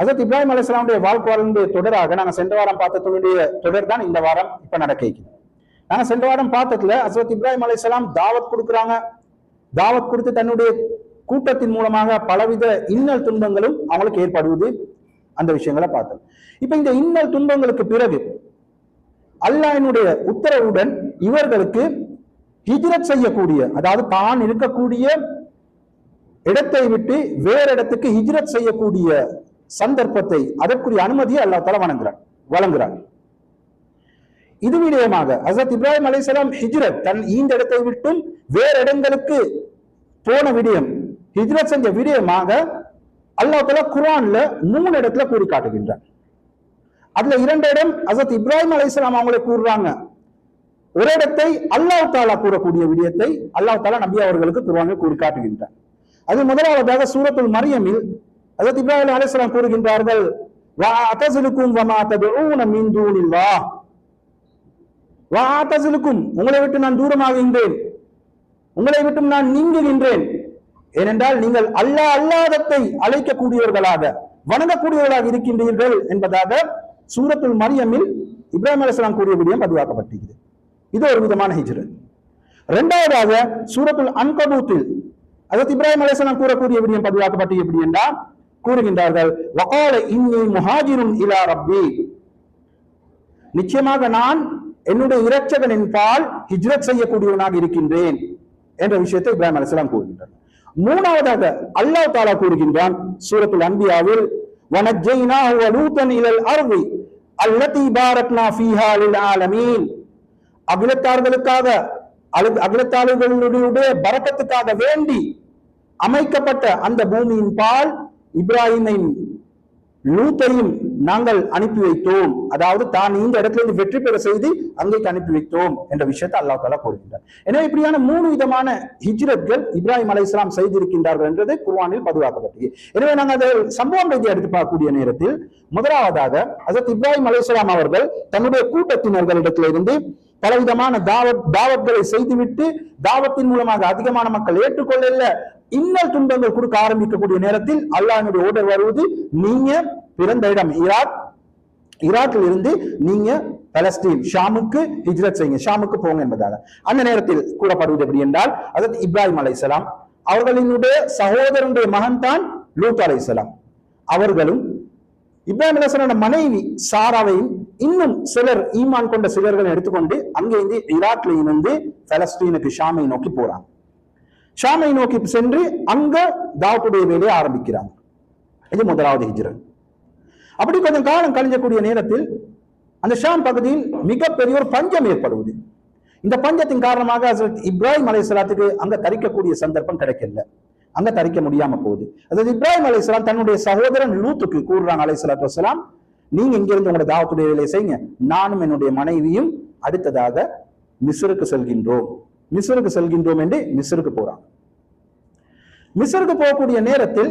அசத் இப்ராஹிம் அலிஸ்லாமுடைய வாழ்க்கை தொடராக நாங்கள் சென்ற வாரம் பார்த்ததுடைய தொடர் தான் இந்த வாரம் இப்ப நடக்க நாங்கள் சென்ற வாரம் பார்த்ததுல அசத் இப்ராஹிம் அலிஸ்லாம் தாவத் கொடுக்குறாங்க. தாவத் கொடுத்து தன்னுடைய கூட்டத்தின் மூலமாக பலவித இன்னல் துன்பங்களும் அவங்களுக்கு ஏற்படுவது அந்த விஷயங்களை பார்த்தோம். இப்ப இந்த இன்னல் துன்பங்களுக்கு பிறகு அல்லாஹினுடைய உத்தரவுடன் இவர்களுக்கு ஹிஜ்ரத் செய்யக்கூடிய அதாவது தான் இருக்கக்கூடிய இடத்தை விட்டு வேற இடத்துக்கு ஹிஜ்ரத் செய்யக்கூடிய சந்தர்ப்பத்தை அதற்குரிய அனுமதியை அல்லா தஆலா வழங்குறான் வழங்குறான். இது விடயமாக ஹசரத் இப்ராஹிம் அலைஹிஸ்ஸலாம் ஹிஜ்ரத் தன் இந்த இடத்தை விட்டும் வேற இடங்களுக்கு போன விடயம் ஹிஜ்ரத் செஞ்ச விடயமாக அல்லாஹ் தலா குரான்ல மூணு இடத்துல கூறி காட்டுகின்றான் அதுல இரண்டு இடம் ஹசரத் இப்ராஹிம் அலைஹிஸ்ஸலாம் அவங்களை கூறுறாங்க. ஒரு இடத்தை அல்லாஹ் தாலா கூறக்கூடிய விடயத்தை அல்லாஹ் தாலா நபி அவர்களுக்கு குர்ஆனில் கூறி காட்டுகின்றான் அது முதலாவதாக சூரத்துல் மரியமில் அதாவது இப்ராஹிம் அலிஸ்லாம் கூறுகின்றார்கள் வா அத்தசிலுக்கும் வமா வா அத்தஸலுக்கும் உங்களை விட்டு நான் தூரமாகின்றேன். உங்களை விட்டும் நான் நீங்குகின்றேன். ஏனென்றால் நீங்கள் அல்லாஹ் அல்லாதத்தை அழைக்கக்கூடியவர்களாக வணங்கக்கூடியவர்களாக இருக்கின்றீர்கள் என்பதாக சூரத்துல் மரியமில் இப்ராஹிம் அலிஸ்லாம் கூறிய விடயம் பதிவாக்கப்பட்டிருக்கிறது. இது ஒரு விதமான ஹிஜ்ரத் இரண்டாவதாக சூரத்துல் அன்கபூத்தில் அதற்கு இப்ராஹிம் அலிஸ்லாம் கூறக்கூடிய விடயம் பதிவாக்கப்பட்டு எப்படி என்றால் கூறுகின்றார்கள். வகால இன்னி முஹாஜிருன் இலா ரப்பி. நிச்சயமாக நான் என்னுடைய இரட்சகனின் பால் ஹிஜ்ரத் செய்யக்கூடியவனாக இருக்கின்றேன் என்ற விஷயத்தை இப்ராஹிம் அலிஸ்லாம் கூறுகின்றார். மூணாவதாக அல்லாஹ் தாலா கூறுகின்றான் சூரத்துல் அன்பியாவில் வனஜ்ஜைனாஹு வலூத்தன் இலல் அர்தி அல்லதி பாரக்னா ஃபீஹா லில் ஆலமீன். அகிலத்தார்களுக்காக அலு- பரக்கத்துக்காக வேண்டி அமைக்கப்பட்ட அந்த பூமியின் பால் இப்ராஹிமை லூத்தையும் நாங்கள் அனுப்பி வைத்தோம். அதாவது தான் இந்த இடத்துல இருந்து வெற்றி பெற செய்து அங்கேக்கு அனுப்பி வைத்தோம் என்ற விஷயத்தை அல்லாஹ் தாலா கூறுகின்றார். எனவே இப்படியான மூணு விதமான ஹிஜ்ரத்கள் இப்ராஹிம் அலைஹிஸ்ஸலாம் செய்திருக்கின்றார்கள் என்றது குர்வானில் பதிவாக்கப்பட்டது. எனவே நாங்கள் அதை சம்பவம் ரீதியை எடுத்து பார்க்கக்கூடிய நேரத்தில் முதலாவதாக அசத் இப்ராஹிம் அலைஹிஸ்ஸலாம் அவர்கள் தன்னுடைய கூட்டத்தினர்களிடத்திலிருந்து பலவிதமான தாவத் தாவத்களை செய்துவிட்டு தாவத்தின் மூலமாக அதிகமான மக்கள் ஏற்றுக்கொள்ள இன்னல் துன்பங்கள் கொடுக்க ஆரம்பிக்கக்கூடிய நேரத்தில் அல்லாஹனுடைய ஓடர் வருவது நீங்க பிறந்த இடம். ஈராக் ஈராக்கில் இருந்து நீங்க பலஸ்தீன் ஷாமுக்கு ஹிஜ்ரத் செய்யுங்க. ஷாமுக்கு போங்க என்பதாக. அந்த நேரத்தில் கூறப்படுவது எப்படி என்றால் அதாவது இப்ராஹிம் அலைசலாம் அவர்களினுடைய சகோதரனுடைய மகன் தான் லூத் அலைசலாம் அவர்களும் இப்ராஹிம் அலைசலான மனைவி சாராவையும் இன்னும் சிலர் ஈமான் கொண்ட சிலர்களை எடுத்துக்கொண்டு அங்கிருந்து ஈராக்ல இருந்து பலஸ்தீனுக்கு ஷாமை நோக்கி போறாங்க. ஷாமை நோக்கி சென்று அங்க தாவத்துடைய வேலையை ஆரம்பிக்கிறாங்க. இது முதலாவது ஹிஜ்ரத் அப்படி கொஞ்சம் காலம் கழிஞ்சக்கூடிய நேரத்தில் அந்த ஷாம் பகுதியில் மிகப்பெரிய ஒரு பஞ்சம் ஏற்படுவது. இந்த பஞ்சத்தின் காரணமாக ஹசரத் இப்ராஹிம் அலைஹிஸ்ஸலாத்துக்கு அங்க தரிக்கக்கூடிய சந்தர்ப்பம் கிடைக்கல. அங்க தரிக்க முடியாம போகுது. அதாவது இப்ராஹிம் அலைஹிஸ்ஸலாம் தன்னுடைய சகோதரன் லூத்துக்கு கூறுறாங்க அலை சலாத்து வலாம் நீங்க இங்கிருந்து உங்களோட தாவத்துடைய வேலையை செய்யுங்க. நானும் என்னுடைய மனைவியும் அடுத்ததாக மிஸ்ருக்கு செல்கின்றோம். மிஸ்ருக்கு செல்கின்றோம் என்று மிஸ்ருக்கு போறாங்க மிஸ்ருக்கு போகக்கூடிய நேரத்தில்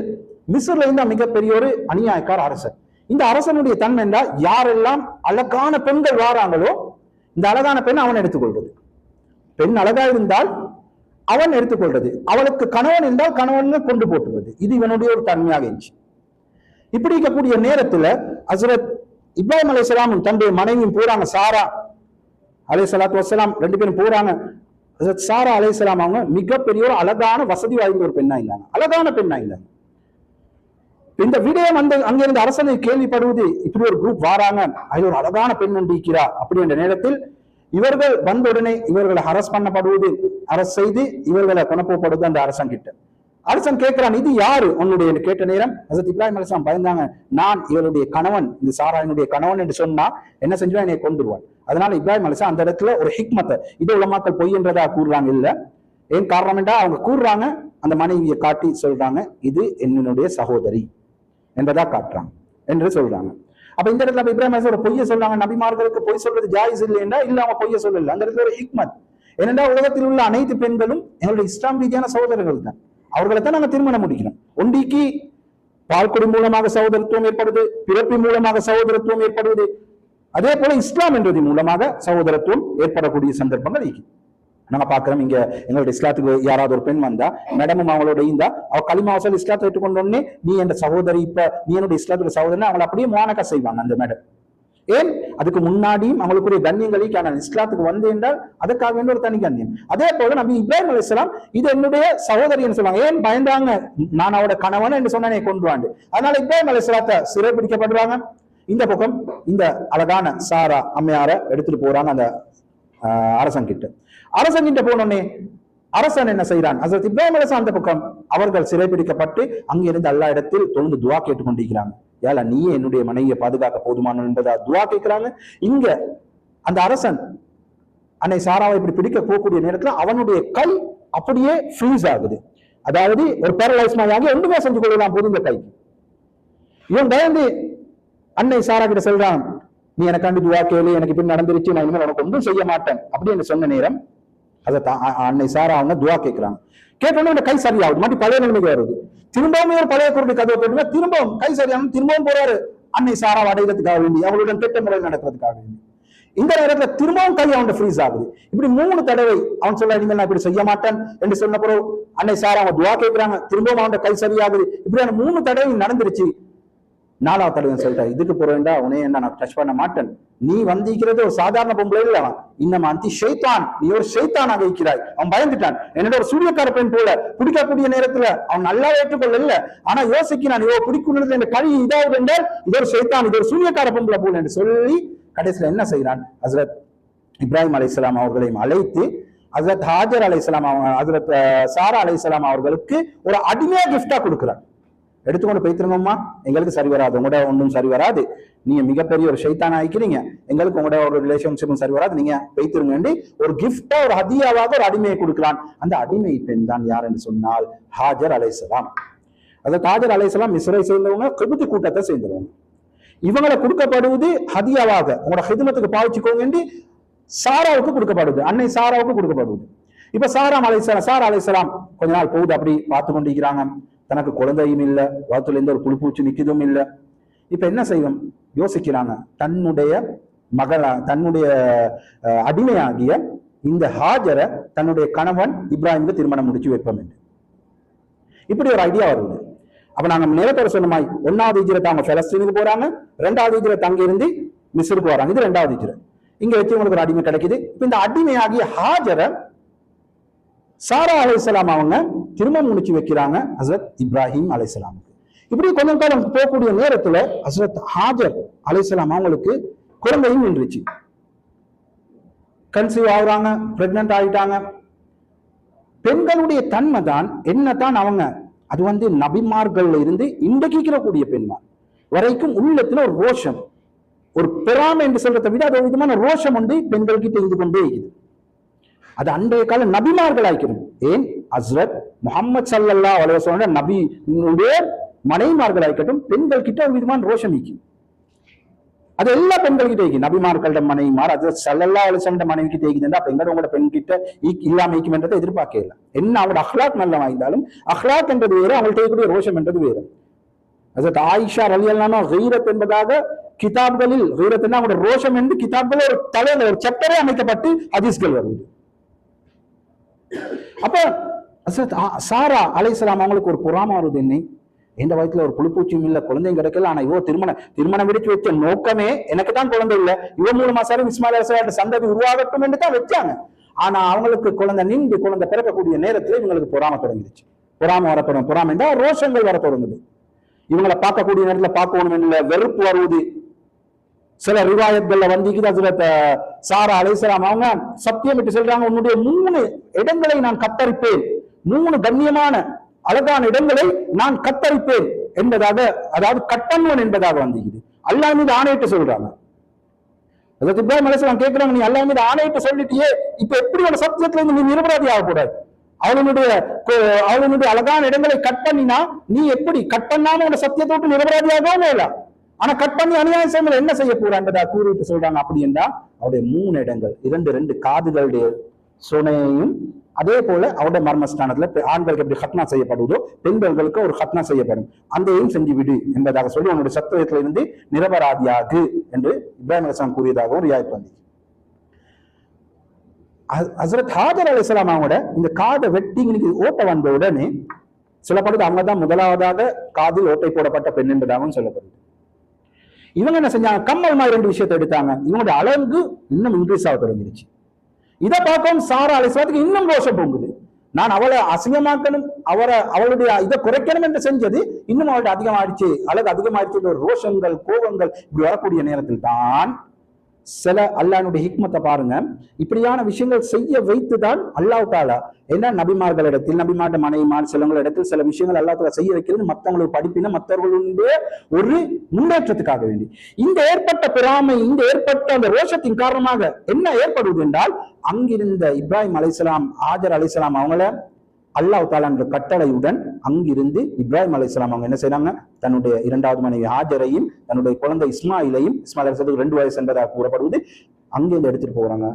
மிஸ்ர்ல இருந்த மிகப்பெரிய ஒரு அநியாயக்கார அரசர் இந்த அரசனுடைய தன்மை என்றால் யாரெல்லாம் அழகான பெண்கள் வாராங்களோ இந்த அழகான பெண் அவன் எடுத்துக்கொள்வது. பெண் அழகா இருந்தால் அவன் எடுத்துக்கொள்றது அவளுக்கு கணவன் இருந்தால் கணவன் கொண்டு போட்டுவது. இது இவனுடைய ஒரு தன்மையாக இருந்துச்சு. இப்படி இருக்கக்கூடிய நேரத்துல ஹசரத் இப்ராஹிம் அலிஸ்லாமும் தன்னுடைய மனைவியும் போறாங்க. சாரா அலி சலாத்து வசலாம் ரெண்டு பேரும் போறாங்க. சாரா அலைஹிஸ்ஸலாம் அவங்க மிகப்பெரிய ஒரு அழகான வசதி வாய்ந்த ஒரு பெண்ணா இருந்தாங்க. அழகான பெண்ணா இருந்தாங்க இந்த விடயம் அந்த அங்கிருந்து அரசனை கேள்விப்படுவது இப்படி ஒரு குரூப் வாராங்க அது ஒரு அழகான பெண் ஒன்று இருக்கிறா அப்படி என்ற நேரத்தில் இவர்கள் வந்த உடனே இவர்களை அரசு பண்ணப்படுவது அரசு செய்து இவர்களை கொணப்பப்படுவது அந்த அரசன் கிட்ட. அரசன் கேட்கிறான் இது யாரு? உன்னுடைய கேட்ட நேரம் ஹசரத் இப்ராஹிம் அலிஸ்லாம் பயந்தாங்க நான் இவருடைய கணவன் இந்த சாராயினுடைய கணவன் என்று சொன்னா என்ன செஞ்சுவா? என்னை கொண்டுருவான் அதனால இப்ராஹிம் அலிசா அந்த இடத்துல ஒரு ஹிக்மத்தை இது உலமாக்கள் பொய் என்றதா கூறுறாங்க இல்ல? ஏன் காரணம் என்றா அவங்க கூறுறாங்க அந்த மனைவியை காட்டி சொல்றாங்க இது என்னுடைய சகோதரி என்றதா காட்டுறாங்க என்று சொல்றாங்க. அப்ப இந்த இடத்துல இப்ராஹிம் அலிசா ஒரு பொய்ய சொல்றாங்க நபிமார்களுக்கு பொய் சொல்றது ஜாயிஸ் இல்லையா இல்ல அவங்க பொய்ய சொல்லல. அந்த இடத்துல ஒரு ஹிக்மத். ஏனென்றா உலகத்தில் உள்ள அனைத்து பெண்களும் எங்களுடைய இஸ்லாம் ரீதியான சகோதரர்கள் தான். அவர்களை தான் நாங்க திருமணம் முடிக்கிறோம். ஒண்டிக்கு பால்குடி மூலமாக சகோதரத்துவம் ஏற்படுது பிறப்பின் மூலமாக சகோதரத்துவம் ஏற்படுவது அதே போல இஸ்லாம் என்றது மூலமாக சகோதரத்துவம் ஏற்படக்கூடிய சந்தர்ப்பங்கள் இருக்கு. நாங்க பாக்குறோம் இங்க எங்களுடைய இஸ்லாத்துக்கு யாராவது ஒரு பெண் வந்தா மேடமும் அவங்களோட இருந்தா அவ களிமாவசல் இஸ்லாத்தை ஏற்றுக்கொண்ட உடனே நீ என் சகோதரி இப்ப நீ என்னோட இஸ்லாத்துடைய சகோதரன் அவங்களை அப்படியே மானக்க செய்வாங்க அந்த மேடம். ஏன்? அதுக்கு முன்னாடியும் அவங்களுக்குரிய கண்ணியங்களை நான் இஸ்லாத்துக்கு வந்து என்றால் அதுக்காக வேண்டிய ஒரு தனி கண்ணியம். அதே போல நபி இப்ராஹிம் அலிஸ்லாம் இது என்னுடைய சகோதரின்னு சொல்லுவாங்க. ஏன் பயந்தாங்க? நான் அவட கணவன் என்று சொன்னே கொண்டு வாண்டு. அதனால இப்ராஹிம் அலிஸ்லாத்தை சிறைபிடிக்கப்படுறாங்க. இந்த பக்கம் இந்த அழகான சாரா அம்மையார எடுத்துட்டு போறாங்க அந்த ஆஹ், அரசன் கிட்ட அரசன் கிட்ட போனோடனே அரசன் என்ன செய்கிறான் அசரத் இப்ராஹிம் அலிஸ்லாம் அந்த பக்கம் அவர்கள் சிறைபிடிக்கப்பட்டு அங்கிருந்து எல்லா இடத்தில் தொடர்ந்து துவா கேட்டுக்கொண்டிருக்கிறாங்க ஏல நீயே என்னுடைய மனைவியை பாதுகாக்க போதுமான என்பதா துவா கேட்கிறாங்க. இங்க அந்த அரசன் அன்னை சாராவை இப்படி பிடிக்க போகக்கூடிய நேரத்துல அவனுடைய கை அப்படியே ஃப்ரீஸ் ஆகுது. அதாவது ஒரு பேரலைஸ் மாதிரி ஆகி ஒன்றுமே செஞ்சு கொள்ளலாம் போதும் இந்த கை இவன் பயந்து அன்னை சாரா கிட்ட சொல்றான் நீ எனக்காண்டி துவா கேளு எனக்கு இப்படி நடந்துருச்சு நான் இனிமேல் உனக்கு ஒன்றும் செய்ய மாட்டேன். அப்படின்னு சொன்ன நேரம் அதை அன்னை சாரா அவங்க துவா கேட்கிறாங்க. கேட்டோன்னே கை சரியாகுது. மாட்டி பழைய நிலைமைக்கு வருது. திரும்பவும் ஒரு பழைய குருடி கதவை போட்டுமே திரும்பவும் கை சரியாகும் திரும்பவும் போறாரு. அன்னை சாரா அடைகிறதுக்காக வேண்டி அவளுடன் திட்ட முறை நடக்கிறதுக்காக வேண்டி. இந்த நேரத்துல திரும்பவும் கை அவன் ஃப்ரீஸ் ஆகுது. இப்படி மூணு தடவை அவன் சொல்ல இனிமேல் நான் இப்படி செய்ய மாட்டேன் என்று சொன்ன பிறகு அன்னை சாரா அவன் துவா கேட்கிறாங்க. திரும்பவும் அவன் கை சரியாகுது. இப்படியான மூணு தடவை நடந்துருச்சு. நாலாவது தடவை சொல்லிட்டா இதுக்கு போறேன்டா உனே என்ன நான் டச் பண்ண மாட்டேன்? நீ வந்திருக்கிறது ஒரு சாதாரண பொம்பளை இல்ல அவன் இன்னும் அந்தி ஷைத்தான் நீ ஒரு ஷைத்தானாக இருக்கிறாய். அவன் பயந்துட்டான். என்னோட ஒரு சூரியக்கார பெண் போல பிடிக்கக்கூடிய நேரத்துல அவன் நல்லா ஏற்றுக்கொள்ள இல்ல ஆனா யோசிக்கிறான் இவோ பிடிக்கணும் என் கழி இதாவது என்றால் இது ஒரு ஷைத்தான் இது ஒரு சூரியக்கார பொம்பளை போல என்று சொல்லி கடைசியில என்ன செய்கிறான்? ஹசரத் இப்ராஹிம் அலைஹிஸ்ஸலாம் அவர்களையும் அழைத்து ஹசரத் ஹாஜர் அலைஹிஸ்ஸலாம் அவங்க ஹசரத் சாரா சாரா இஸ்லாம் அவர்களுக்கு ஒரு அடிமையா கிஃப்டா கொடுக்குறான். எடுத்துக்கொண்டு போய்த்திருங்கம்மா எங்களுக்கு சரி வராது. உங்களோட ஒன்றும் சரி வராது. நீங்க மிகப்பெரிய ஒரு ஷைத்தான ஆயிக்கிறீங்க எங்களுக்கு உங்களோட ஒரு ரிலேஷன்ஷிப்பும் சரி வராது. நீங்க வைத்திருங்க ஒரு கிஃப்டா ஒரு ஹதியாவாக ஒரு அடிமையை கொடுக்கிறான் அந்த அடிமை பெண் தான் யார் என்று சொன்னால் ஹாஜர் அலைசலாம் அதாவது ஹாஜர் அலைசலாம் மிஸ்ரை சேர்ந்தவங்க கிபுத்து கூட்டத்தை சேர்ந்தவங்க. இவங்களை கொடுக்கப்படுவது ஹதியாவாக உங்களோட ஹிதமத்துக்கு பாவிச்சுக்கோங்க சாராவுக்கு கொடுக்கப்படுது. அன்னை சாராவுக்கு கொடுக்கப்படுவது இப்ப சாராம் அலைசலாம் சாரா அலைசலாம் கொஞ்ச நாள் போகுது. அப்படி பார்த்து கொண்டிருக்கிறாங்க தனக்கு குழந்தையும் இல்ல வகுத்துல எந்த ஒரு புழுப்பூச்சி நிற்கதும் இல்ல. இப்ப என்ன செய்வோம்? யோசிக்கிறாங்க. தன்னுடைய மகளா தன்னுடைய அஹ், அடிமையாகிய இந்த ஹாஜரை தன்னுடைய கணவன் இப்ராஹிமுக்கு திருமணம் முடிச்சு வைப்போம் என்று. இப்படி ஒரு ஐடியா வருது. அப்ப நாங்க நேரத்தோட சொன்ன மாதிரி ஒன்னாவது ஹிஜ்ரத் அவங்க பெலஸ்தீனுக்கு போறாங்க ரெண்டாவது ஹிஜ்ரத் தங்கியிருந்து மிஸ்ருக்கு வராங்க. இது ரெண்டாவது ஹிஜ்ரத். இங்க வச்சு உங்களுக்கு ஒரு அடிமை கிடைக்குது. இப்போ இந்த அடிமையாகிய ஹாஜரை சாரா அலைஹிஸ்ஸலாம் அவங்க திருமணம் முடிச்சு வைக்கிறாங்க ஹசரத் இப்ராஹிம் அலைசலாமுக்கு இப்படி கொஞ்சம் காலம் போகக்கூடிய நேரத்துல ஹசரத் ஹாஜர் அலைசலாம் அவங்களுக்கு குழந்தையும் நின்றுச்சு. கன்சீவ் ஆகுறாங்க பிரெக்னென்ட் ஆகிட்டாங்க பெண்களுடைய தன்மை தான் என்னதான் அவங்க அது வந்து நபிமார்கள்ல இருந்து இன்றைக்கு இருக்கக்கூடிய பெண்மான் வரைக்கும் உள்ளத்துல ஒரு ரோஷம். ஒரு பெறாமை என்று சொல்றதை விட அது ஒரு விதமான ரோஷம் வந்து பெண்கள் கிட்ட இருந்து கொண்டே இருக்குது. அது அன்றைய கால நபிமார்கள் ஆய்க்கணும் ஏன்? அஸ்ரத் முகமது சல்லல்லா அலுவலோட நபி மனைவிமார்கள் இருக்கட்டும் பெண்கள் கிட்ட ஒரு விதமான ரோஷம் இருக்கும் அது எல்லா பெண்கள் கிட்ட இருக்கு நபிமார்கள்ட மனைவிமார் அது சல்லல்லா அலிசல்ட மனைவி கிட்ட இருக்குதுன்னா அப்ப உங்களோட பெண் கிட்ட ஈக் இல்லாம இருக்குமென்றதை எதிர்பார்க்கல என்ன அவங்களோட அஹ்லாக் நல்ல வாய்ந்தாலும் அஹ்லாக் என்றது வேறு அவங்கள்ட்ட இருக்கக்கூடிய ரோஷம் என்றது வேறு. அதாவது ஆயிஷா ரலி அல்லானோ ஹீரத் என்பதாக கிதாப்களில் ஹீரத் என்ன அவங்களோட ரோஷம் என்று கிதாப்கள் ஒரு தலையில ஒரு சட்டரே அமைக்கப்பட்டு ஹதீஸ்கள் வருது. அப்ப சாரா அலைசலாம் அவங்களுக்கு ஒரு பொறாம வருது என்னை. எந்த வயசுல ஒரு புழுப்பூச்சியும் இல்ல குழந்தையும் கிடைக்கல. ஆனா இவோ திருமணம் திருமணம் விடுத்து வச்ச நோக்கமே எனக்கு தான் குழந்தை இல்லை. இவ மூலமா சாரி இஸ்மாயில் அரசாட்ட சந்ததி உருவாகட்டும் என்று தான் வச்சாங்க. ஆனா அவங்களுக்கு குழந்தை நீண்டு குழந்தை பிறக்கக்கூடிய நேரத்துல இவங்களுக்கு பொறாம தொடங்கிடுச்சு. பொறாம வரப்படும் பொறாம என்றால் ரோஷங்கள் வர தொடங்குது. இவங்களை பார்க்கக்கூடிய நேரத்துல பார்க்கணும் இல்லை வெறுப்பு வருவது சில ரிவாயத்துல வந்திக்குது அதுல த- சாரா அலைசலாம் அவங்க சத்தியம் விட்டு சொல்றாங்க உன்னுடைய மூணு இடங்களை நான் கத்தரிப்பேன். மூணு கண்ணியமான அழகான இடங்களை நான் கத்தரிப்பேன் என்பதாக அதாவது கட்டணுவன் என்பதாக வந்துகிறது அல்லாஹ் மீது ஆணையிட்டு சொல்றாங்க. அதாவது இப்ராஹிம் அலைசலாம் கேட்கிறாங்க நீ அல்லாஹ் மீது ஆணையிட்டு சொல்லிட்டியே இப்ப எப்படி ஒரு சத்தியத்துல இருந்து நீ நிரபராதி ஆகக்கூடாது அவளுடைய அவளுடைய அழகான இடங்களை கட் பண்ணினா நீ எப்படி கட் பண்ணாம உன சத்தியத்தை விட்டு நிரபராதியாகவும் இல்லை? ஆனா கட் பண்ணி அநியாயம் செய்யல என்ன செய்ய போறான்றதா கூறிட்டு சொல்றாங்க. அப்படி என்றா அவருடைய மூணு இடங்கள் இரண்டு ரெண்டு காதுகளுடைய சுனையையும் அதே போல அவருடைய மர்மஸ்தானத்துல ஆண்களுக்கு எப்படி ஹத்னா செய்யப்படுவதோ பெண்களுக்கு ஒரு ஹத்னா செய்யப்படும். அந்தையும் செஞ்சு விடு என்பதாக சொல்லி உன்னுடைய சத்துவத்துல இருந்து நிரபராதியாகு என்று இப்ராஹிம் அலிஸ்லாம் கூறியதாகவும் ரியாயத் வந்து ஹசரத் ஹாஜர் அலிஸ்லாம் அவங்களோட இந்த காதை வெட்டி இன்னைக்கு ஓட்ட வந்த உடனே சொல்லப்படுது அவங்க தான் முதலாவதாக காதில் ஓட்டை போடப்பட்ட பெண் என்பதாகவும் சொல்லப்படுது. இவங்க என்ன செஞ்சாங்க? கம்மல் மாதிரி ரெண்டு விஷயத்தை எடுத்தாங்க. இவங்களுடைய அழகு இன்னும் இன்க்ரீஸ் ஆக தொடங்கிடுச்சு. இதை பார்க்கவும் சாரா அலிஸ்லாத்துக்கு இன்னும் ரோஷம் பொங்குது. நான் அவளை அசிங்கமாக்கணும் அவரை அவளுடைய இதை குறைக்கணும் என்று செஞ்சது இன்னும் அவளுடைய அதிகமாயிடுச்சு. அழகு அதிகமாயிடுச்சு ரோஷங்கள் கோபங்கள் இப்படி வரக்கூடிய நேரத்தில் தான் சில அல்லாஹ்னுடைய ஹிக்மத்தை பாருங்க. இப்படியான விஷயங்கள் செய்ய வைத்துதான் அல்லாஹ் என்ன நபிமார்கள் நபிமார்களிடத்தில் நபிமாட்ட மனைவிமார் சிலங்களிடத்தில் சில விஷயங்கள் அல்லாத்துல செய்ய வைக்கிறது மற்றவங்களுக்கு படிப்பின மற்றவர்களுடைய ஒரு முன்னேற்றத்துக்காக வேண்டி. இந்த ஏற்பட்ட பொறாமை இந்த ஏற்பட்ட அந்த ரோஷத்தின் காரணமாக என்ன ஏற்படுவது என்றால் அங்கிருந்த இப்ராஹிம் அலைசலாம் ஆஜர் அலைசலாம் அவங்கள அல்லாஹ் தாலா என்ற கட்டளையுடன் அங்கிருந்து இப்ராஹிம் அலைஹிஸ்ஸலாம் அவங்க என்ன செய்யறாங்க தன்னுடைய இரண்டாவது மனைவி ஹாஜரையும் தன்னுடைய குழந்தை இஸ்மாயிலையும் இஸ்மாயில் அலிசத்துக்கு ரெண்டு வயசு என்பதாக கூறப்படுவது அங்கிருந்து எடுத்துட்டு போறாங்க.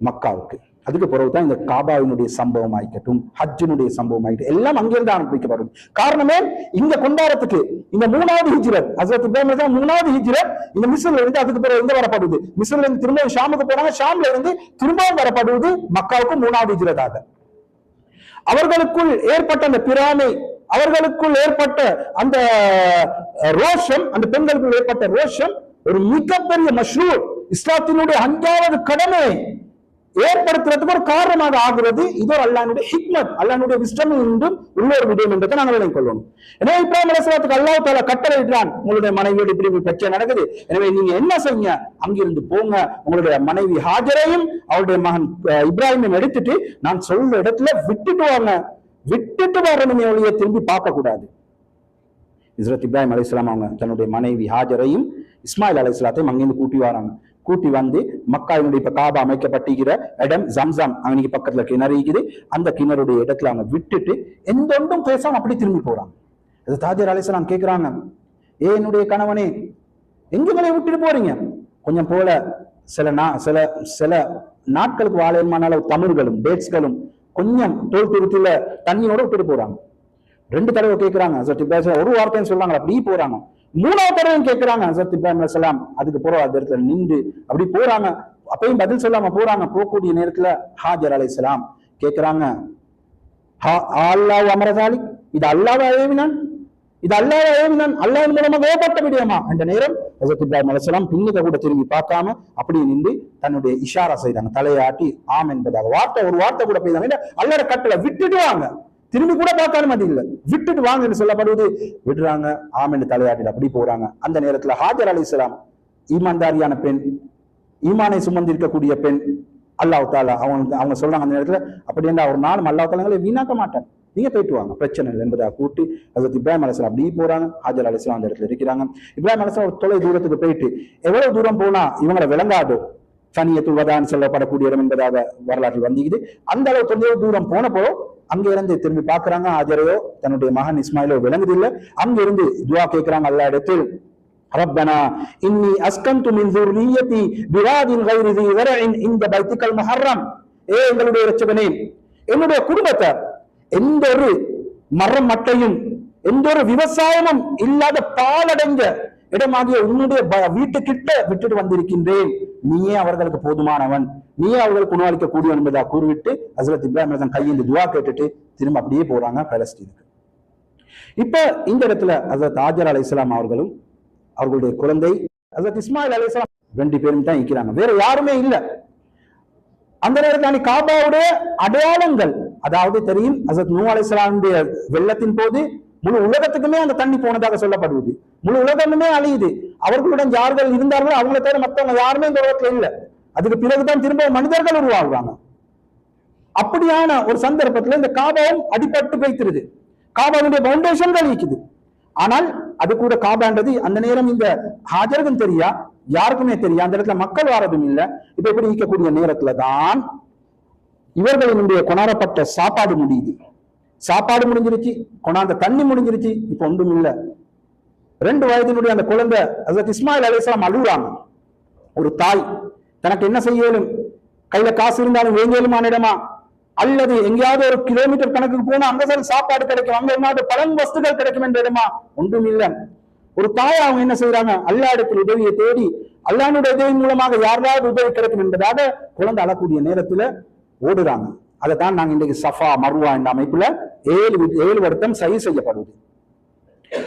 மக்காவுக்கு. அதுக்கு பிறகு தான் இந்த காபாவினுடைய சம்பவம் ஆயிக்கட்டும் ஹஜ்ஜினுடைய சம்பவம் ஆயிட்டு எல்லாம் அங்கிருந்து ஆரம்பிக்கப்படுது காரணமே இந்த கொண்டாடத்துக்கு இந்த மூணாவது ஹிஜ்ரத் ஹசரத் இப்ராஹிம் தான் மூணாவது ஹிஜ்ரத் இந்த மிஸ்ர்ல இருந்து அதுக்கு பிறகு எங்க வரப்படுது? மிஸ்ர்ல இருந்து திரும்பவும் ஷாமுக்கு போனாங்க ஷாம்ல இருந்து திரும்பவும் வரப்படுவது மக்காவுக்கு மூணாவது ஹிஜ்ரதாக அவர்களுக்குள் ஏற்பட்ட அந்த பிராமை அவர்களுக்குள் ஏற்பட்ட அந்த ரோஷம் அந்த பெண்களுக்குள் ஏற்பட்ட ரோஷம் ஒரு மிகப்பெரிய மஷ்ரூர். இஸ்லாத்தினுடைய அஞ்சாவது கடமை. ஏற்படுத்துறதுக்கு ஒரு காரணமாக ஆகிறது இது ஒரு அல்லானுடைய ஹிக்மத் அல்லானுடைய விஸ்டம் என்றும் உள்ள ஒரு விடயம் என்றதை நாங்கள் விளங்கிக் கொள்ளணும் எனவே இப்ராஹிம் அலைஹிஸ்ஸலாத்துக்கு அல்லாஹ் தால கட்டளை இடுறான் உங்களுடைய மனைவியோட இப்படி பிரச்சனை நடக்குது. எனவே நீங்க என்ன செய்யுங்க? அங்கிருந்து போங்க. உங்களுடைய மனைவி ஹாஜரையும் அவருடைய மகன் இப்ராஹிமையும் எடுத்துட்டு நான் சொல்ற இடத்துல விட்டுட்டு வாங்க. விட்டுட்டு வரணுமே ஒழிய திரும்பி பார்க்க கூடாது இஸ்ரத் இப்ராஹிம் அலிஸ்லாம் அவங்க தன்னுடைய மனைவி ஹாஜரையும் இஸ்மாயில் அலிஸ்லாத்தையும் அங்கிருந்து கூட்டி வராங்க. கூட்டி வந்து மக்காவினுடைய இப்ப காபா அமைக்கப்பட்டிருக்கிற இடம் ஜம்சம் அவனுக்கு பக்கத்துல கிணறு இருக்குது? அந்த கிணறுடைய இடத்துல அவங்க விட்டுட்டு எந்த ஒன்றும் பேசாம அப்படி திரும்பி போறாங்க அது தாஜர் அலிசலாம் கேட்கிறாங்க ஏ என்னுடைய கணவனே எங்க மேலே விட்டுட்டு போறீங்க? கொஞ்சம் போல. சில நா சில சில நாட்களுக்கு வாழையமான அளவு தமிழ்களும் டேட்ஸ்களும் கொஞ்சம் தோல் துருத்தில தண்ணியோட விட்டுட்டு போறாங்க. ரெண்டு தடவை கேட்கிறாங்க ஒரு வார்த்தைன்னு சொல்றாங்க அப்படி போறாங்க. மூணாவது தடவையும் கேட்கிறாங்க ஹசரத் இப்ராஹிம் அலிஸ்லாம் அதுக்கு போற அந்த இடத்துல நின்று அப்படி போறாங்க. அப்பயும் பதில் சொல்லாம போறாங்க போகக்கூடிய நேரத்துல ஹாஜர் அலைஹிஸ்ஸலாம் கேட்கிறாங்க "ஹா- அல்லாஹ் அமரதாலி இது அல்லாஹ் ஏவினான்? இது அல்லாஹ் ஏவினான்? அல்லாஹ் மூலமாக ஏற்பட்ட விடியமா அந்த நேரம் ஹசரத் இப்ராஹிம் அலிஸ்லாம் பின்னுக்கு கூட திரும்பி பார்க்காம அப்படியே நின்று தன்னுடைய இஷாரா செய்தாங்க தலையாட்டி ஆம் என்பதாக வார்த்தை ஒரு வார்த்தை கூட போய்தாங்க அல்லற கட்டளை விட்டுட்டு வாங்க திரும்பி கூட பார்க்காம அது விட்டுட்டு வாங்கன்னு சொல்லப்படுவது விடுறாங்க ஆமென்னு தலையாட்டில் தலையாட்டிட்டு அப்படி போறாங்க. அந்த நேரத்துல ஹாஜர் அலைஹிஸ்ஸலாம் ஈமான்தாரியான பெண் ஈமானை சுமந்திருக்கக்கூடிய பெண் அல்லாஹ் தாலா அவங்க அவங்க சொல்றாங்க அந்த நேரத்துல அப்படி இருந்தா ஒரு நாளும் அல்லாஹ் தாலாங்களை வீணாக்க மாட்டேன். நீங்க போயிட்டு வாங்க. பிரச்சனை இல்லை என்பதை கூட்டி ஹசரத் இப்ராஹிம் அலிஸ்லாம் அப்படியே போறாங்க. ஹாஜர் அலிஸ்லாம் அந்த இடத்துல இருக்கிறாங்க. இப்ராஹிம் அலிஸ்லாம் ஒரு தொலை தூரத்துக்கு போயிட்டு எவ்வளவு தூரம் போனா இவங்களை விளங்காது? சனியத்து வதான்னு சொல்லப்படக்கூடிய இடம் என்பதாக வரலாற்றில் வந்திக்குது அந்த அளவு தொலைவு தூரம் போனப்போ அங்க இருந்து திரும்பி பாக்குறாங்க ஹாஜரையோ தன்னுடைய மகன் இஸ்மாயிலோ விளங்குது இல்ல அங்க இருந்து துவா கேட்கிறாங்க அல்லா இடத்தில் ربنا إني أسكنت من ذريتي بواد غير ذي زرع عند بيتك المحرم ஏ எங்களுடைய இரட்சகனே என்னுடைய குடும்பத்தை எந்த ஒரு மரம் மட்டையும் எந்த ஒரு விவசாயமும் இல்லாத பாலடைஞ்ச இடமாகிய உன்னுடைய வீட்டு வீட்டுக்கிட்ட விட்டுட்டு வந்திருக்கின்றேன். நீயே அவர்களுக்கு போதுமானவன். நீயே அவர்களுக்கு உணவளிக்க கூடியவன் என்பதாக கூறிவிட்டு ஹசரத் இப்ராஹிம் அலைஹிஸ்ஸலாம் துவா கேட்டுட்டு திரும்ப அப்படியே போறாங்க பலஸ்டீனுக்கு இப்ப இந்த இடத்துல ஹசரத் ஆஜர் அலைஹிஸ்ஸலாம் அவர்களும் அவர்களுடைய குழந்தை ஹசரத் இஸ்மாயில் அலைஹிஸ்ஸலாம் ரெண்டு பேரும் தான் இருக்கிறாங்க. வேற யாருமே இல்ல. அந்த நேரத்தில் அன்னைக்கு காபாவுடைய அடையாளங்கள் அதாவது தெரியும் ஹசரத் நூ அலைஹிஸ்ஸலாமுடைய வெள்ளத்தின் போது முழு உலகத்துக்குமே அந்த தண்ணி போனதாக சொல்லப்படுவது. முழு உலகமுமே அழியுது. அவர்களுடன் யார்கள் இருந்தார்களோ அவங்கள தவிர மத்தவங்க யாருமே இந்த உலகத்துல இல்ல. அதுக்கு பிறகுதான் திரும்ப மனிதர்கள் உருவாகுவாங்க. அப்படியான ஒரு சந்தர்ப்பத்துல இந்த காபாவும் அடிபட்டு வைத்திருது காபாவுடைய பவுண்டேஷன் அழிக்குது ஆனால் அது கூட காபான்றது அந்த நேரம் இந்த ஹாஜருக்கும் தெரியா? யாருக்குமே தெரியா? அந்த இடத்துல மக்கள் வாரதும் இல்ல. இப்ப இப்படி இருக்கக்கூடிய நேரத்துல தான் இவர்களினுடைய கொண்டாடப்பட்ட சாப்பாடு முடியுது. சாப்பாடு முடிஞ்சிருச்சு. கொண்டாந்த தண்ணி முடிஞ்சிருச்சு. இப்ப ஒன்றும் இல்ல. ரெண்டு வயதினுடைய அந்த குழந்தை ஹசரத் இஸ்மாயில் அலிஸ்லாம் அழுகுறாங்க ஒரு தாய் தனக்கு என்ன செய்யலும் கையில காசு இருந்தாலும் வேங்கலுமான இடமா அல்லது எங்கேயாவது ஒரு கிலோமீட்டர் கணக்குக்கு போனா அங்க சார் சாப்பாடு கிடைக்கும் அங்க எங்காவது பலன் வஸ்துகள் கிடைக்கும் என்ற இடமா ஒன்றும் இல்லை. ஒரு தாய் அவங்க என்ன செய்யறாங்க அல்லா இடத்தில் உதவியை தேடி அல்லானுடைய உதவி மூலமாக யாராவது உதவி கிடைக்கும் என்பதாக குழந்தை அழக்கூடிய நேரத்துல ஓடுறாங்க. அதை தான் நாங்க இன்றைக்கு சஃபா மருவா என்ற அமைப்புல ஏழு ஏழு வருடம் சரி செய்யப்படுது.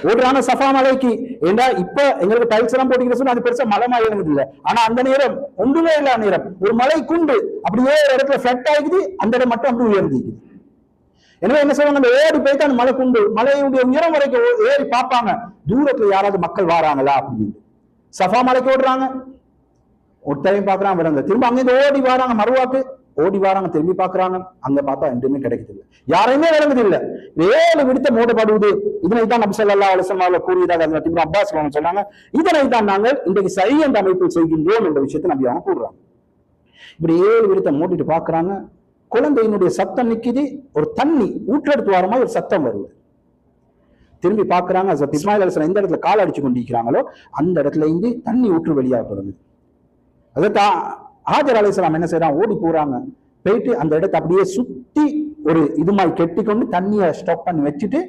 ஓடுறாங்க சஃபா மலைக்கு. ஏண்டா இப்ப எங்களுக்கு டைல்ஸ் எல்லாம் போட்டீங்கன்னு சொன்னா அது பெருசா மலை மாதிரி எனக்கு இல்ல ஆனா அந்த நேரம் ஒன்றுமே இல்லாத நேரம். ஒரு மலை குண்டு அப்படியே ஒரு இடத்துல ஃபிளட் ஆகிக்குது அந்த இடம் மட்டும் அப்படி உயர்ந்திக்குது எனவே என்ன சொல்லுவாங்க அந்த ஏறி போயிட்டு அந்த மலை குண்டு மலையுடைய உயரம் வரைக்கும் ஓ- ஏறி பார்ப்பாங்க. தூரத்துல யாராவது மக்கள் வராங்களா அப்படின்னு. சஃபா மலைக்கு ஓடுறாங்க. ஒருத்தரையும் பாக்குறாங்க விடுங்க திரும்ப அங்கிருந்து ஓடி வராங்க மறுவாக்கு. ஓடி வராங்க திரும்பி பாக்குறாங்க அங்க பார்த்தா எதுவுமே கிடைக்குது யாரையுமே விளங்குது இல்ல ஏழு விடுத்த மூடப்படுவது இதனை தான் நபி ஸல்லல்லாஹு அலைஹி கூறியதாக ஹஜ்ரத் அப்பாஸ் சொன்னாங்க. இதனை தான் நாங்கள் இன்றைக்கு சரி என்ற அமைப்பில் செய்கின்றோம் என்ற விஷயத்தை நம்பி அவங்க கூறுறாங்க. இப்படி ஏழு விடுத்த மூடிட்டு பாக்குறாங்க குழந்தையினுடைய சத்தம் நிக்குது. ஒரு தண்ணி ஊற்றெடுத்து வர மாதிரி ஒரு சத்தம் வருது. திரும்பி பாக்குறாங்க ஹஜ்ரத் இஸ்மாயில் அலிஸ்லாம் எந்த இடத்துல கால் அடிச்சு கொண்டிருக்கிறாங்களோ அந்த இடத்துல இருந்து தண்ணி ஊற்று வெளியாக தொடங்குது. அதற்கு ஆஜர் அலைசலாம் என்ன செய்யறான் ஓடி போறாங்க. போயிட்டு அந்த இடத்தை அப்படியே சுத்தி ஒரு இது மாதிரி கெட்டி கொண்டு தண்ணியை ஸ்டாப் பண்ணி வச்சுட்டு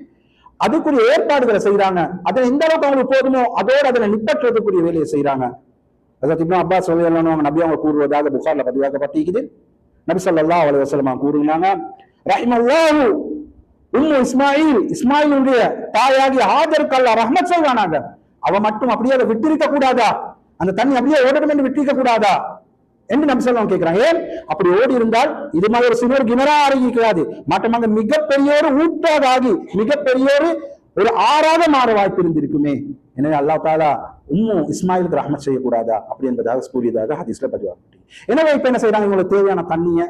அதுக்குரிய ஏற்பாடுகளை செய்யறாங்க அதை எந்த அளவுக்கு அவங்களுக்கு போதுமோ அதோட அதில் நிப்பற்றதுக்குரிய வேலையை செய்யறாங்க அதாவது இப்னு அப்பாஸ் சொல்லணும் நபி அவங்க கூறுவதாக புகார்ல பதிவாக்கப்பட்டிருக்குது. நபி ஸல்லல்லாஹு அலைஹி வசலமா கூறுகிறாங்க ரஹிமல்லாஹு உம்மு இஸ்மாயில் இஸ்மாயிலுடைய தாயாகி ஆதருக்கு கல்லா ரஹ்மத் செய்வானாங்க அவ மட்டும் அப்படியே அதை விட்டிருக்க கூடாதா? அந்த தண்ணி அப்படியே ஓடணும் என்று விட்டிருக்க கூடாதா? என்று நபி செல்வம் கேட்கிறான் ஏன்? அப்படி ஓடி இருந்தால் இது மாதிரி ஒரு சிறுவர் கிணறா ஆரம்பிக்கிறாது மாட்டமாக மிகப்பெரிய ஒரு ஊற்றாக மிகப்பெரிய ஒரு ஒரு ஆறாக மாற வாய்ப்பு இருந்திருக்குமே. எனவே அல்லாஹ் தாலா உம்மு இஸ்மாயிலுக்கு ரஹ்மத் செய்யக்கூடாதா? அப்படி என்பதாக கூறியதாக ஹதீஸ்ல பதிவாக எனவே இப்ப என்ன செய்யறாங்க இவங்களுக்கு தேவையான தண்ணியை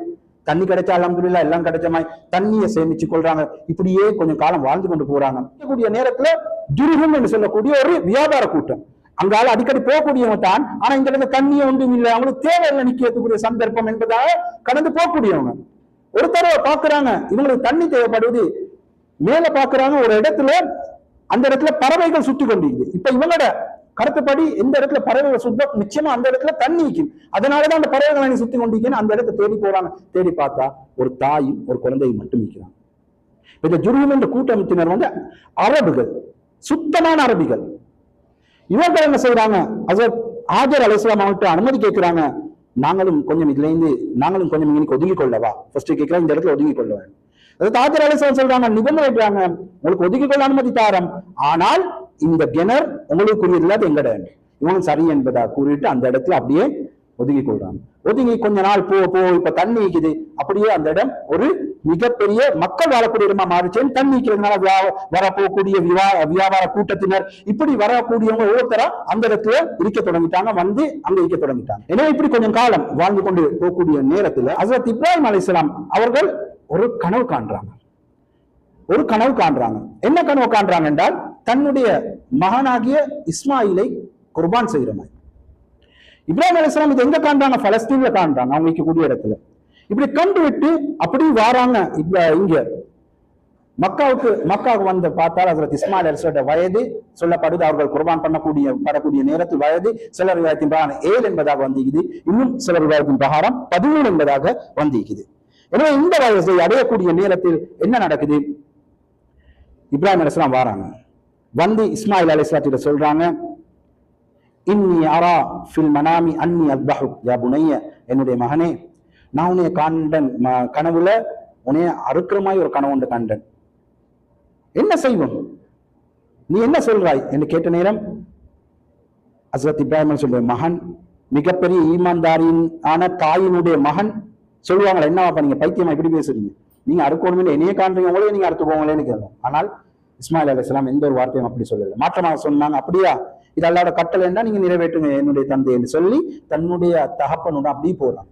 தண்ணி கிடைச்சா அல்ஹம்துலில்லாஹ் எல்லாம் கிடைச்ச மாதிரி தண்ணியை சேமிச்சு கொள்றாங்க. இப்படியே கொஞ்சம் காலம் வாழ்ந்து கொண்டு போறாங்க. கூடிய நேரத்துல துருகம் என்று சொல்லக்கூடிய ஒரு வியாபார கூட்டம். அங்கால அடிக்கடி போகக்கூடியவங்க தான். ஆனா இந்த இடத்துல தண்ணியை ஒன்றும் இல்லை. அவங்களுக்கு தேவையில்லை நிக்கக்கூடிய சந்தர்ப்பம் என்பதாக கடந்து போகக்கூடியவங்க. ஒரு தடவை பாக்குறாங்க இவங்களுக்கு தண்ணி தேவைப்படுவது மேல பாக்குறாங்க ஒரு இடத்துல அந்த இடத்துல பறவைகள் சுத்தி கொண்டிருக்குது. இப்ப இவங்களோட கருத்துப்படி எந்த இடத்துல பறவைகள் சுத்த நிச்சயமா அந்த இடத்துல தண்ணி நிற்கும். அதனாலதான் அந்த பறவைகள் அங்க சுத்தி கொண்டிருக்கேன்னு அந்த இடத்த தேடி போறாங்க. தேடி பார்த்தா ஒரு தாயும் ஒரு குழந்தையும் மட்டும் நிற்கிறாங்க. இந்த ஜுருகம் என்ற கூட்டமைப்பினர் வந்து அரபுகள். சுத்தமான அரபிகள். இவர்கள் என்ன செய்யறாங்க அசர் ஆஜர் அலிஸ்லாம் அவங்கள்ட்ட அனுமதி கேட்கிறாங்க. நாங்களும் கொஞ்சம் இதுல இருந்து நாங்களும் கொஞ்சம் இன்னைக்கு ஒதுங்கி கொள்ளவா? ஃபர்ஸ்ட் கேட்கிறோம் இந்த இடத்துல ஒதுங்கி கொள்ளுவேன் அதாவது ஆஜர் அலிஸ்லாம் சொல்றாங்க நிபந்தனை உங்களுக்கு ஒதுக்கி கொள்ள அனுமதி தாரம். ஆனால் இந்த கிணர் உங்களுக்குரியது இல்லாத எங்கட? இவன் சரி என்பதா கூறிட்டு அந்த இடத்துல அப்படியே ஒதுங்கி கொள்றாங்க. ஒதுங்கி கொஞ்ச நாள் போ போ இப்ப தண்ணி இருக்குது. அப்படியே அந்த இடம் ஒரு மிகப்பெரிய மக்கள் வாழக்கூடிய இடமா மாறிச்சேன் தண்ணி நிற்கிறதுனால வரப்போகக்கூடிய விவா- வியாபார கூட்டத்தினர் இப்படி வரக்கூடியவங்க ஒவ்வொருத்தரா அந்த இடத்துல இருக்க தொடங்கிட்டாங்க வந்து அங்க இருக்க தொடங்கிட்டாங்க. எனவே இப்படி கொஞ்சம் காலம் வாழ்ந்து கொண்டு போகக்கூடிய நேரத்துல அசரத் இப்ராஹிம் அலைஹிஸ்ஸலாம் அவர்கள் ஒரு கனவு காண்றாங்க. ஒரு கனவு காண்றாங்க. என்ன கனவு காண்றாங்க என்றால் தன்னுடைய மகனாகிய இஸ்மாயிலை குர்பான் செய்கிற மாதிரி. இப்ராஹிம் அலைஹிஸ்ஸலாம் இது எங்க காண்றாங்க? பலஸ்தீன்ல காண்றாங்க. அவங்க இருக்கக்கூடிய இடத்துல. இப்படி கண்டு விட்டு அப்படி வாராங்க இப்ப இங்க. மக்காவுக்கு மக்காவுக்கு வந்து பார்த்தால் ஹசரத் இஸ்மாயில் அலிஸ்லோட வயது சொல்லப்படுது. அவர்கள் குர்பான் பண்ணக்கூடிய படக்கூடிய நேரத்தில் வயது சிலர் விவாதத்தின் பிரகாரம் ஏழு என்பதாக வந்திருக்குது. இன்னும் சிலர் விவாதத்தின் பிரகாரம் பதிமூணு என்பதாக வந்திருக்குது. எனவே இந்த வயசை அடையக்கூடிய நேரத்தில் என்ன நடக்குது? இப்ராஹிம் அலிஸ்லாம் வாராங்க. வந்து இஸ்மாயில் அலிஸ்லாத்திட்ட சொல்றாங்க இன்னி அரா ஃபில் மனாமி அன்னி அத்பஹு யா புனைய என்னுடைய மகனே நான் உன்னைய காண்டன் கனவுல உன்னைய அறுக்கிற மாதிரி ஒரு கனவு ஒன்று காண்டன். என்ன செய்வோம்? நீ என்ன சொல்றாய்? என்று கேட்ட நேரம் அசரத் இப்ராஹிம் சொல்ற மகன் மிகப்பெரிய ஈமான்தாரின் ஆன தாயினுடைய மகன் சொல்லுவாங்களா என்னவாப்பா நீங்க பைத்தியமா இப்படி பேசுறீங்க? நீங்க அறுக்கணுமே என்னைய காண்றீங்க உங்களே நீங்க அறுத்து போங்களேன்னு கேட்கும் ஆனால் இஸ்மாயில் அலிஸ்லாம் எந்த ஒரு வார்த்தையும் அப்படி சொல்லல. மாற்றமாக சொன்னாங்க அப்படியா? இது அல்லாட கட்டளைன்னா நீங்க நிறைவேற்றுங்க என்னுடைய தந்தை என்று சொல்லி தன்னுடைய தகப்பனுடன் அப்படியே போறான்.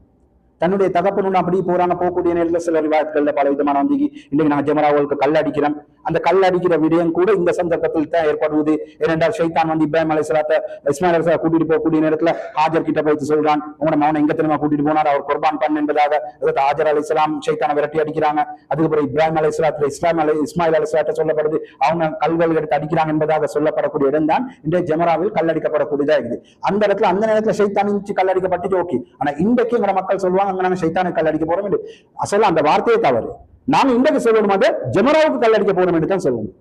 தன்னுடைய தகப்பனுடன் அப்படியே போறாங்க போகக்கூடிய நேரத்தில் சில விவாதங்கள்ல பல விதமான வந்து இன்னைக்கு நாங்கள் ஜெமராவுக்கு கல் அடிக்கிறோம். அந்த கல் அடிக்கிற விடயம் கூட இந்த சந்தர்ப்பத்தில் தான் ஏற்படுவது. ஏனென்றால் ஷைத்தான் வந்து இப்ராஹிம் அலைஹிஸ்ஸலாத்த இஸ்மாயில் அலிஸ்லா கூட்டிட்டு போகக்கூடிய நேரத்தில் ஹாஜர் கிட்ட போய் சொல்றான் உங்களோட மௌன எங்க தெரியுமா கூட்டிட்டு போனார்? அவர் குர்பான் பண்ண என்பதாக. அதாவது ஹாஜர் இஸ்லாம் ஷைத்தானை விரட்டி அடிக்கிறாங்க. அதுக்கப்புறம் இப்ராஹிம் அலைஹிஸ்ஸலாத்துல இஸ்லாம் அலி இஸ்மாயில் அலிஸ்லாட்ட சொல்லப்படுது அவங்க கல்கள் எடுத்து அடிக்கிறாங்க என்பதாக சொல்லப்படக்கூடிய இடம் தான் இன்றைய ஜெமராவில் கல்லடிக்கப்படக்கூடியதா இருக்குது. அந்த இடத்துல அந்த நேரத்துல ஷைத்தான் கல் அடிக்கப்பட்டு ஓகே. ஆனா இன்றைக்கு எங்க மக்கள் சொல்லுவாங்க அங்க நாங்க சைத்தானுக்கு கல் அடிக்க போறோம் என்று. அசல அந்த வார்த்தையே தவறு. நாங்க இன்றைக்கு சொல்லணும் அதை ஜெமராவுக்கு கல் அடிக்க போறோம் என்று தான் சொல்லணும்.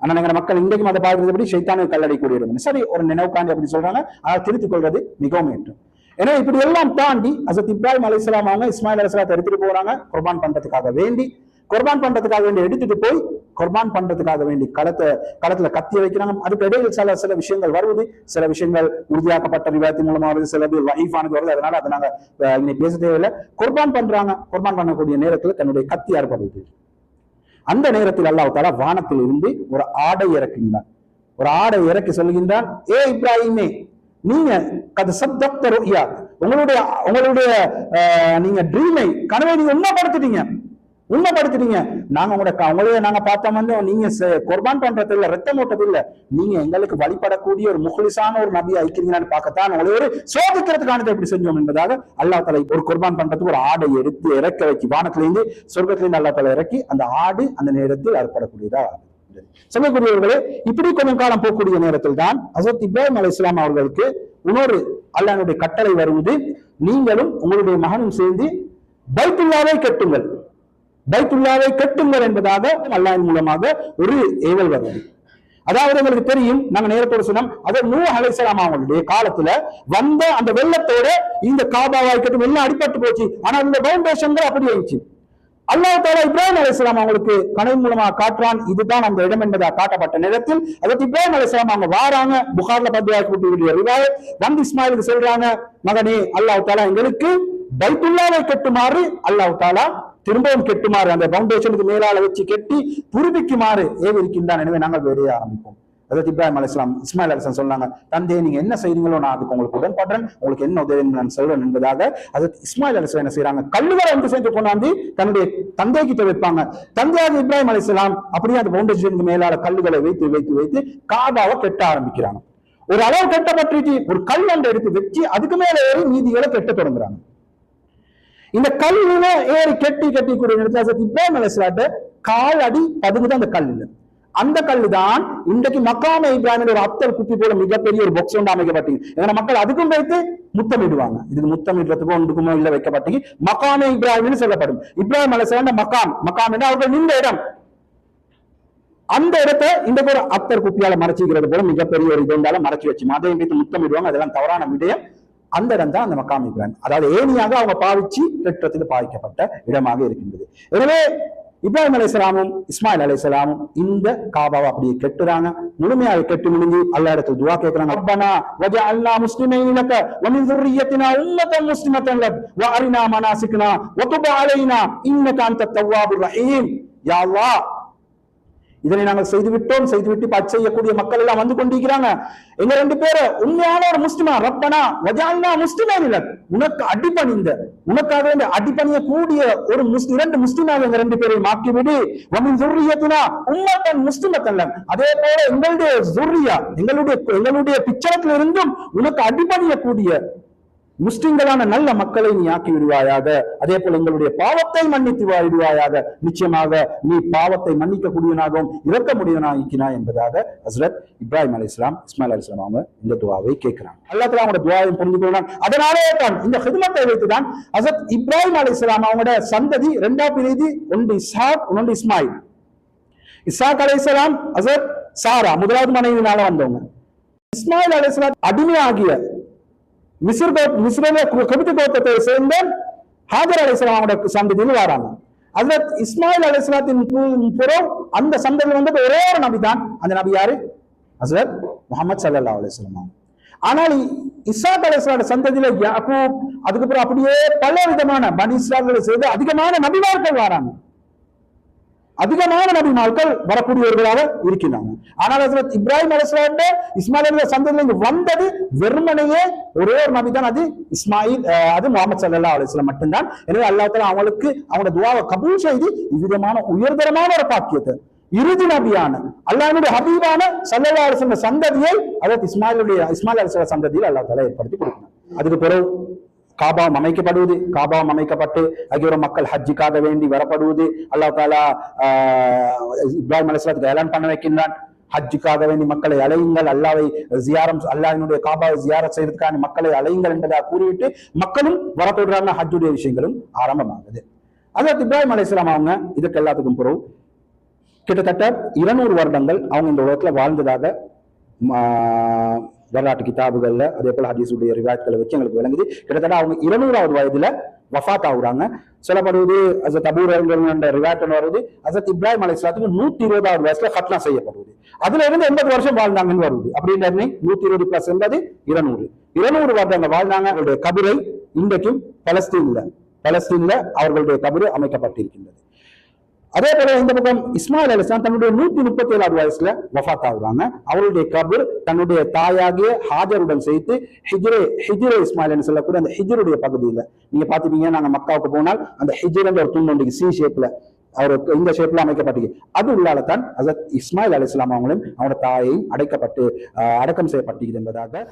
ஆனா எங்க மக்கள் இன்றைக்கும் அதை பார்க்கறதுபடி சைத்தானு கல்லடைக்கூடிய இடம் சரி ஒரு நினைவுக்காண்டி அப்படி சொல்றாங்க. அதை திருத்திக் கொள்வது மிகவும் ஏற்றம். ஏன்னா இப்படி எல்லாம் தாண்டி அசத் இப்ராஹிம் அலிஸ்லாம் அவங்க இஸ்மாயில் அலிஸ்லாத்தை எடுத்துட்டு போறாங்க. குர்பான் பண்றதுக்காக வேண்டி குர்பான் பண்றதுக்காக வேண்டி எடுத்துட்டு போய் குர்பான் பண்றதுக்காக வேண்டி களத்தை களத்துல கத்தி வைக்கிறாங்க. அதுக்கு இடையில் சில சில விஷயங்கள் வருவது சில விஷயங்கள் உறுதியாக்கப்பட்ட விவாதத்தின் மூலமா வருது சிலது லைஃபானது வருது. அதனால அதை நாங்க இன்னைக்கு பேச தேவையில்லை குர்பான் பண்றாங்க. குர்பான் பண்ணக்கூடிய நேரத்துல தன்னுடைய கத்தி ஏற்படுது அந்த நேரத்தில் அல்லாஹ் வானத்தில் இருந்து ஒரு ஆடை இறக்குகின்றான். ஒரு ஆடை இறக்கி சொல்கின்றான் ஏ இப்ராஹிமே நீங்க கத சப்தப்த ருயா உங்களுடைய உங்களுடைய நீங்க ட்ரீமை கனவை நீங்க உண்மைப்படுத்திட்டீங்க உண்மைப்படுத்துறீங்க நாங்க உங்களோட அவங்களே நாங்க பார்த்தோம் வந்து நீங்க குர்பான் பண்றது இல்ல ரத்தம் ஓட்டது இல்ல. நீங்க எங்களுக்கு வழிபடக்கூடிய ஒரு முகலிசான ஒரு நபியை ஐக்கிறீங்களான்னு பார்க்கத்தான் உங்களை ஒரு சோதிக்கிறதுக்கானதை எப்படி செஞ்சோம் என்பதாக அல்லா தலை ஒரு குர்பான் பண்றதுக்கு ஒரு ஆடை எடுத்து இறக்க வைக்கி வானத்திலிருந்து சொர்க்கத்திலிருந்து அல்லாஹ் தலை இறக்கி அந்த ஆடு அந்த நேரத்தில் அறுப்படக்கூடியதா? சொல்லக்கூடியவர்களே இப்படி கொஞ்சம் காலம் போகக்கூடிய நேரத்தில் தான் அசத் இப்ராஹிம் அலி இஸ்லாம் அவர்களுக்கு இன்னொரு அல்லாஹ்வுடைய கட்டளை வருவது நீங்களும் உங்களுடைய மகனும் சேர்ந்து பைத்துல்லாவை கட்டுங்கள். பைத்துல்லாவை கட்டுங்கள் என்பதாக அல்லாஹ் மூலமாக ஒரு ஏவல் வருது அதாவது உங்களுக்கு தெரியும் நாங்க நேரத்தோட சொன்னோம் அது நூ அலைசலாம் அவங்களுடைய காலத்துல வந்த அந்த வெள்ளத்தோட இந்த காபாவா இருக்கட்டும் எல்லாம் அடிபட்டு போச்சு. ஆனா இந்த பவுண்டேஷன்கள் அப்படி ஆயிடுச்சு. அல்லாஹ் தாலா இப்ராஹிம் அலிஸ்லாம் அவங்களுக்கு கனவு மூலமா காட்டுறான். இதுதான் அந்த இடம் என்பதா காட்டப்பட்ட நேரத்தில் அதற்கு இப்ராஹிம் அலிஸ்லாம் அவங்க வாராங்க. புகார்ல பதிவாக்கக்கூடிய ரிவாய் வந்து இஸ்மாயிலுக்கு சொல்றாங்க மகனே அல்லாஹ் தாலா எங்களுக்கு பைத்துல்லாவை கட்டுமாறு அல்லாஹ் தாலா திரும்பவும் கெட்டுமாறு அந்த பவுண்டேஷனுக்கு மேலால வச்சு கெட்டி புதுப்பிக்குமாறு ஏவிருக்கின்றான். எனவே நாங்கள் வேலையை ஆரம்பிப்போம். அதாவது இப்ராஹிம் அலிஸ்லாம் இஸ்மாயில் அலிஸ்லாம் சொன்னாங்க தந்தையை நீங்க என்ன செய்றீங்களோ நான் அதுக்கு உங்களுக்கு உடன்படுறேன். உங்களுக்கு என்ன உதவி நான் சொல்றேன் என்பதாக அது இஸ்மாயில் அலிஸ்லாம் என்ன செய்யறாங்க கல்லுகளை வந்து சேர்ந்து கொண்டாந்து தன்னுடைய தந்தை கிட்ட வைப்பாங்க. தந்தையாக இப்ராஹிம் அலிஸ்லாம் அப்படியே அந்த பவுண்டேஷனுக்கு மேலால கல்லுகளை வைத்து வைத்து வைத்து காபாவை கெட்ட ஆரம்பிக்கிறாங்க. ஒரு அளவு கட்டப்பட்டு ஒரு கல் ஒன்றை எடுத்து வச்சு அதுக்கு மேல ஏறி மீதிகளை கெட்ட தொடங்குறாங்க. இந்த கல்லுல ஏறி கெட்டி கெட்டி கூடிய நேரத்தில் இப்ராஹிம் அலிஸ்லாட்ட கால் அடி பதுங்குதான் அந்த கல்லுல. அந்த கல்லு தான் இன்றைக்கு மக்காம இப்ராஹிம் ஒரு அப்தல் குப்பி போல மிகப்பெரிய ஒரு பொக்ஸ் ஒன்று அமைக்கப்பட்டீங்க ஏன்னா மக்கள் அதுக்கும் வைத்து முத்தமிடுவாங்க. இதுக்கு முத்தமிடுறதுக்கும் ஒன்றுக்குமோ இல்ல வைக்கப்பட்டீங்க மக்காமே இப்ராஹிம்னு சொல்லப்படும். இப்ராஹிம் அலிஸ்லாண்ட மக்காம். மக்காம் என்று அவர்கள் நின்ற இடம். அந்த இடத்தை இந்த ஒரு அத்தர் குப்பியால மறைச்சிக்கிறது போல மிகப்பெரிய ஒரு இது இருந்தாலும் மறைச்சு வச்சு மதையும் வைத்து முத்தமிடுவாங்க. அதெல்லாம் தவறான விடயம். அந்த இடம் தான் அந்த மக்காமி பிரான் அதாவது ஏனியாக அவங்க பாவிச்சு பெற்றத்துக்கு பாவிக்கப்பட்ட இடமாக இருக்கின்றது. எனவே இப்ராஹிம் அலைசலாமும் இஸ்மாயில் அலைசலாமும் இந்த காபாவை அப்படியே கெட்டுறாங்க. முழுமையாக கெட்டு முடிஞ்சு அல்லா இடத்துல துவா கேட்கிறாங்க. அப்பனா வஜ அல்லா முஸ்லிமே இலக்க வமி துர்ரியத்தினா உம்மத்த முஸ்லிமத்தன் லக். வ அரினா மனாசிக்னா வ துப அலைனா இன்னக அன்த தவ்வாபுர் ரஹீம். இதனை நாங்கள் செய்து விட்டோம் செய்துவிட்டு பச் செய்யக்கூடிய மக்கள் எல்லாம் வந்து கொண்டிருக்கிறாங்க. எங்க ரெண்டு பேரு உண்மையான ஒரு முஸ்லிமா ரப்பனா வஜான்னா முஸ்லிமா இல்ல. உனக்கு அடிபணிந்த உனக்காக வேண்டி அடிபணிய கூடிய ஒரு முஸ் இரண்டு முஸ்லிமாக எங்க ரெண்டு பேரை மாக்கிவிடு வமின் துர்ரியத்தினா உம்மத்தன் முஸ்லிமத்தல்ல. அதே போல எங்களுடைய துர்ரியா எங்களுடைய எங்களுடைய பிச்சரத்துல இருந்தும் உனக்கு அடிபணிய கூடிய முஸ்லிம்களான நல்ல மக்களை நீ ஆக்கி விடுவாயாக அதே போல எங்களுடைய பாவத்தை மன்னித்து விடுவாயாக நிச்சயமாக நீ பாவத்தை மன்னிக்க கூடியனாகவும் இறக்க முடியவனாக்கினா என்பதாக ஹசரத் இப்ராஹிம் அலி இஸ்லாம் இஸ்மாயில் அலி இஸ்லாம் அவங்க இந்த துவாவை கேட்கிறாங்க. அல்லா தலா அவங்களோட துவாவை புரிந்து கொள்ளான் அதனாலே தான் இந்த ஹிதமத்தை வைத்துதான் ஹசரத் இப்ராஹிம் அலி இஸ்லாம் அவங்களோட சந்ததி இரண்டாம் பிரிதி ஒன்று இசாக் ஒன்று இஸ்மாயில். இசாக் அலி இஸ்லாம் ஹசரத் சாரா முதலாவது மனைவினால வந்தவங்க. இஸ்மாயில் அலி இஸ்லாம் அடிமையாகிய மிஸ்ர கோ கபித்து கோத்தத்தை சேர்ந்த ஹாஜர் அலிஸ்லாமோட சந்ததியில் வராங்க. ஹஜரத் இஸ்மாயில் அலிஸ்லாத்தின் புறம் அந்த சந்ததியில் வந்தது ஒரே ஒரு நபி தான். அந்த நபி யாரு? ஹசரத் முகமது சல்லா அலிஸ்லாம் ஆனால் இஸ்லாத் அலிஸ்லாட சந்ததியில யாக்கூப் அதுக்கப்புறம் அப்படியே பல விதமான பனி இஸ்லாம்களை செய்து அதிகமான நபிமார்கள் வராங்க. அதிகமான நபிமார்கள் வரக்கூடியவர்களாக இருக்கிறாங்க ஆனால் ஹசரத் இப்ராஹிம் அலிஸ்லாண்ட இஸ்மாயில் அலி சந்ததியில வந்தது வெறுமனையே ஒரே ஒரு நபி தான். அது இஸ்மாயில் அது முகமது சல்லா அலிஸ்லாம் மட்டும்தான். எனவே அல்லாஹ் அவங்களுக்கு அவங்களோட துவாவை கபூல் செய்து இவ்விதமான உயர்தரமான ஒரு பாக்கியத்தை இறுதி நபியான அல்லாஹ்வுடைய ஹபீபான சல்லல்லா அலிஸ்லாம் சந்ததியை அதாவது இஸ்மாயிலுடைய இஸ்மாயில் அலிஸ்லாம் சந்ததியில் அல்லாஹ் தஆலா ஏற்படுத்தி கொடுக்கணும் அதுக்கு பிறகு காபாம் அமைக்கப்படுவது காபாம் அமைக்கப்பட்டு அதுக்கப்புறம் மக்கள் ஹஜ்ஜிக்காக வேண்டி வரப்படுவது. அல்லாஹ் தாலா இப்ராஹிம் அலிஸ்லாத்துக்கு ஏலான் பண்ண வைக்கின்றான். ஹஜ்ஜுக்காக வேண்டி மக்களை அலையுங்கள் அல்லாவை ஜியாரம் அல்லாஹினுடைய காபாவை ஜியாரம் செய்யறதுக்கான மக்களை அலையுங்கள் என்பதாக கூறிவிட்டு மக்களும் வரப்படுறாங்க ஹஜ்ஜுடைய விஷயங்களும் ஆரம்பமாகுது அதாவது இப்ராஹிம் அலிஸ்லாம் அவங்க இதுக்கு எல்லாத்துக்கும் பிறகு கிட்டத்தட்ட இருநூறு வருடங்கள் அவங்க இந்த உலகத்துல வாழ்ந்ததாக வரலாற்று கிதாபுகள்ல அதே போல ஹதீஸுடைய ரிவாயத்துகளை வச்சு எங்களுக்கு விளங்குது. கிட்டத்தட்ட அவங்க இருநூறாவது வயதுல வஃத் ஆகுறாங்க. சொல்லப்படுவது அசத் அபூர் ரிவாயத்தன் வருது அசத் இப்ராஹிம் அலி இஸ்லாத்துக்கு நூத்தி இருபதாவது வயசுல ஹத்னா செய்யப்படுவது. அதுல இருந்து எண்பது வருஷம் வாழ்ந்தாங்கன்னு வருது. அப்படின்னு நூத்தி இருபது பிளஸ் என்பது இருநூறு. இருநூறு வருடங்கள் வாழ்ந்தாங்க அவருடைய கபிரை இன்றைக்கும் பலஸ்தீன்ல பலஸ்தீன்ல அவர்களுடைய கபிரு அமைக்கப்பட்டிருக்கின்றது. அதே போல இந்த பக்கம் இஸ்மாயில் அலிஸ்லாம் தன்னுடைய நூத்தி முப்பத்தி ஏழாவது வயசுல வஃத் ஆகுறாங்க அவருடைய கபர் தன்னுடைய தாயாகிய ஹாஜருடன் சேர்த்து ஹிஜ்ரே ஹிஜ்ரே இஸ்மாயில் சொல்லக்கூடிய அந்த ஹிஜ்ருடைய பகுதியில. நீங்க பாத்துட்டீங்க நாங்க மக்காவுக்கு போனால் அந்த ஹிஜ்ரன்ற ஒரு துண்டு சி ஷேப்ல அவர் இந்த ஷேப்ல அமைக்கப்பட்டது அது உள்ளால தான் அசத் இஸ்மாயில் அலிஸ்லாம் அவங்களும் அவனோட தாயையும் அடைக்கப்பட்டு அடக்கம் செய்யப்பட்டது என்பதாக